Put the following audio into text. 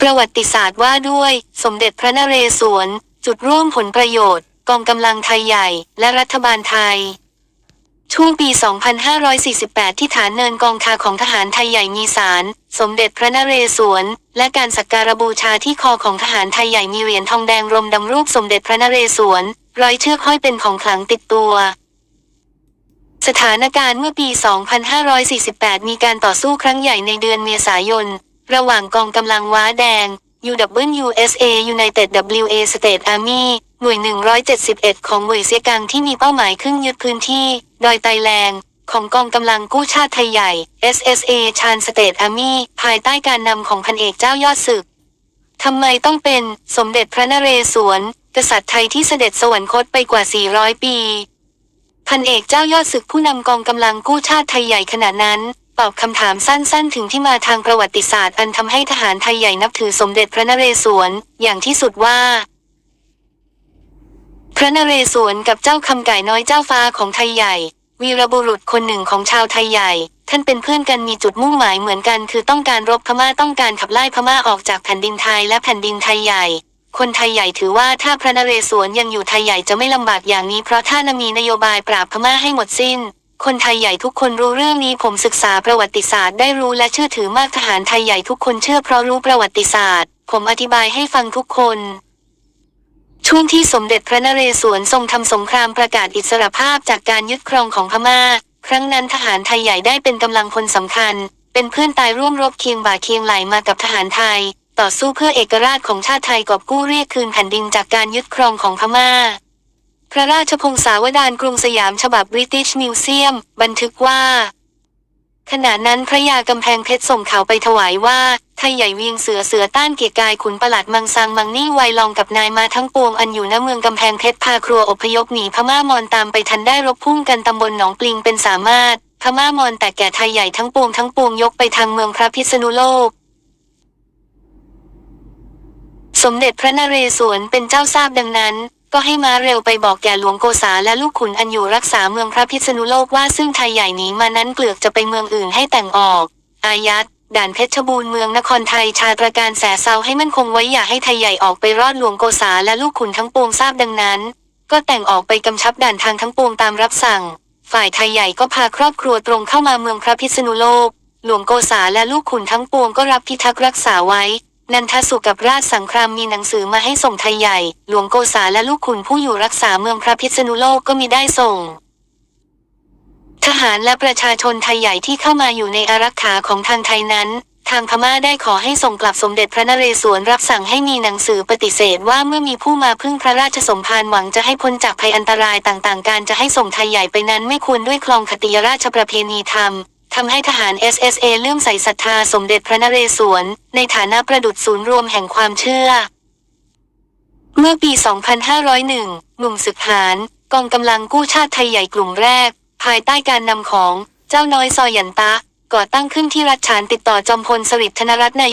ประวัติศาสตร์ว่าด้วย สมเด็จพระนเรศวร จุดร่วมผลประโยชน์ กองกำลังไทยใหญ่ และรัฐบาลไทย ช่วงปี 2548 ที่ฐานเนินกองคาของทหารไทยใหญ่มีสาร สมเด็จพระนเรศวร และการสักการบูชาที่คอของทหารไทยใหญ่มีเหรียญทองแดงรมดำรูปสมเด็จพระนเรศวรร้อยเชือกห้อยเป็นของขลังติดตัวสถานการณ์เมื่อปี 2548 มีการต่อสู้ครั้งใหญ่ในเดือนเมษายน ระหว่างกองกำลังว้าแดง UWSA United WA State Army หน่วย 171 ของหน่วยเสียกังที่มีเป้าหมายขึ้นยึดพื้นที่ ดอยไตแลง ของกองกำลังกู้ชาติไทยใหญ่ SSA ชานสเตทอาร์มี่ภายใต้การนำของพันเอกเจ้ายอดศึกทำไมต้องเป็นสมเด็จพระนเรศวร กษัตริย์ไทยที่เสด็จสวรรคตไปกว่า 400 ปี พันเอกเจ้ายอดศึกผู้นำกองกำลังกู้ชาติไทยใหญ่ขณะนั้น ตอบคำถามสั้นๆ ถึงที่มาทางประวัติศาสตร์อันทำให้ทหารไทยใหญ่นับถือสมเด็จพระนเรศวร อย่างที่สุดว่า พระนเรศวรกับเจ้าคำไก่น้อยเจ้าฟ้าของไทยใหญ่ วีรบุรุษคนหนึ่งของชาวไทยใหญ่ ท่านเป็นเพื่อนกันมีจุดมุ่งหมายเหมือนกัน คือต้องการรบพม่าต้องการขับไล่พม่าออกจากแผ่นดินไทยและแผ่นดินไทยใหญ่คนไทยใหญ่ถือว่าถ้าพระนเรศวรยังอยู่ไทยใหญ่จะไม่ลำบากอย่างนี้เพราะถ้านมีนโยบายปราบพม่าให้หมดสิ้น คนไทยใหญ่ทุกคนรู้เรื่องนี้ผมศึกษาประวัติศาสตร์ได้รู้และเชื่อถือมากทหารไทยใหญ่ทุกคนเชื่อเพราะรู้ประวัติศาสตร์ ผมอธิบายให้ฟังทุกคน ช่วงที่สมเด็จพระนเรศวรทรงทำสงครามประกาศอิสรภาพจากการยึดครองของพม่า ครั้งนั้นทหารไทยใหญ่ได้เป็นกำลังพลสำคัญ เป็นเพื่อนตายร่วมรบเคียงบ่าเคียงไหลมากับทหารไทย ต่อสู้เพื่อเอกราชของชาติไทยกอบกู้เรียกคืนแผ่นดินจากการยึดครองของพม่า พระราชพงศาวดารกรุงสยามฉบับ British Museum บันทึกว่า ขณะนั้นพระยากำแพงเพชรส่งข่าวไปถวายว่าไทยใหญ่เวียงเสือเสือต้านเกียรกายขุนประหลัดมังซังมังนี่ไวลองกับนายมาทั้งปวงอันอยู่ณเมืองกำแพงเพชรพาครัวอพยพหนีพม่ามอนตามไปทันได้รบพุ่งกันตำบลหนองปลิงเป็นสามารถพม่ามอนแต่แก่ไทยใหญ่ทั้งปวงทั้งปวงยกไปทางเมืองพระพิษณุโลกสมเด็จพระนเรศวรเป็นเจ้าทราบดังนั้น ก็ให้ม้าเร็วไปบอกแก่หลวงโกษาและลูกขุนอันอยู่รักษาเมืองพระพิษณุโลกว่าซึ่งไทยใหญ่หนีมานั้นเกลือกจะไปเมืองอื่นให้แต่งออก อายัดด่านเพชรบูรณ์เมืองนครไทยชาตราการแสเซาให้มั่นคงไว้อย่าให้ไทยใหญ่ออกไปรอดหลวงโกษาและลูกขุนทั้งปวงทราบดังนั้น ก็แต่งออกไปกำชับด่านทางทั้งปวงตามรับสั่ง ฝ่ายไทยใหญ่ก็พาครอบครัวตรงเข้ามาเมืองพระพิษณุโลก หลวงโกษาและลูกขุนทั้งปวงก็รับพิทักษ์รักษาไว้ นันทสุกับราชสังครามมีหนังสือมาให้ส่งไทยใหญ่ หลวงโกษาและลูกขุนผู้อยู่รักษาเมืองพระพิษณุโลกก็มีได้ส่ง ทหารและประชาชนไทยใหญ่ที่เข้ามาอยู่ในอารักขาของทางไทยนั้น ทางพม่าได้ขอให้ส่งกลับสมเด็จพระนเรศวรรับสั่งให้มีหนังสือปฏิเสธว่าเมื่อมีผู้มาพึ่งพระราชสมภารหวังจะให้พ้นจากภัยอันตรายต่างๆ การจะให้ส่งไทยใหญ่ไปนั้นไม่ควรด้วยคลองคติยราชประเพณีธรรม ทำให้ทหาร SSA เลื่อมใสศรัทธาสมเด็จพระนเรศวร ในฐานะประดุจศูนย์รวมแห่งความเชื่อ เมื่อปี 2501 หนุ่มศึกหาร กองกำลังกู้ชาติไทยใหญ่กลุ่มแรก ภายใต้การนำของเจ้าน้อยซอยันตะ ก่อตั้งขึ้นที่รัฐฉานติดต่อจอมพลสฤษดิ์ธนรัตน์ใน